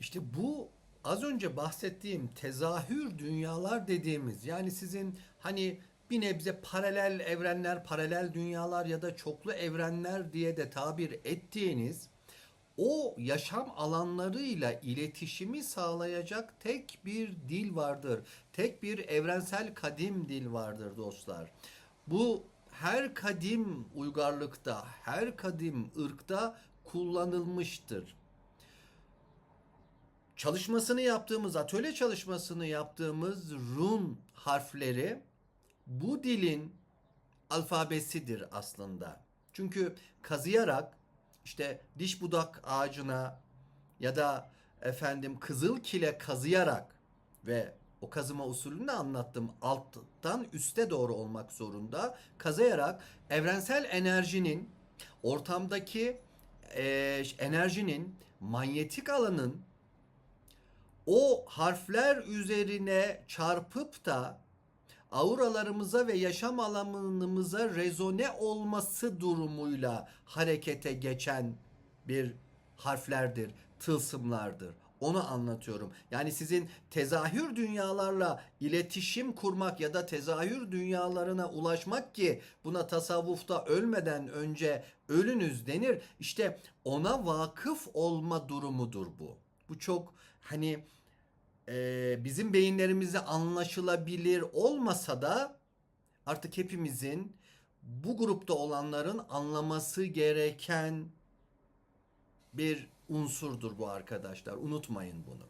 İşte bu az önce bahsettiğim tezahür dünyalar dediğimiz yani sizin hani bir nebze paralel evrenler, paralel dünyalar ya da çoklu evrenler diye de tabir ettiğiniz o yaşam alanlarıyla iletişimi sağlayacak tek bir dil vardır. Tek bir evrensel kadim dil vardır dostlar. Bu her kadim uygarlıkta, her kadim ırkta kullanılmıştır çalışmasını yaptığımız, atölye çalışmasını yaptığımız run harfleri bu dilin alfabesidir aslında. Çünkü kazıyarak işte diş budak ağacına ya da efendim kızıl kile kazıyarak ve o kazıma usulünü anlattım. Alttan üste doğru olmak zorunda. Kazıyarak evrensel enerjinin ortamdaki eee, enerjinin manyetik alanın o harfler üzerine çarpıp da auralarımıza ve yaşam alanımıza rezone olması durumuyla harekete geçen bir harflerdir, tılsımlardır. Onu anlatıyorum. Yani sizin tezahür dünyalarla iletişim kurmak ya da tezahür dünyalarına ulaşmak ki buna tasavvufta ölmeden önce ölünüz denir. İşte ona vakıf olma durumudur bu. Bu çok hani e, bizim beyinlerimize anlaşılabilir olmasa da artık hepimizin bu grupta olanların anlaması gereken bir unsurdur bu arkadaşlar. Unutmayın bunu.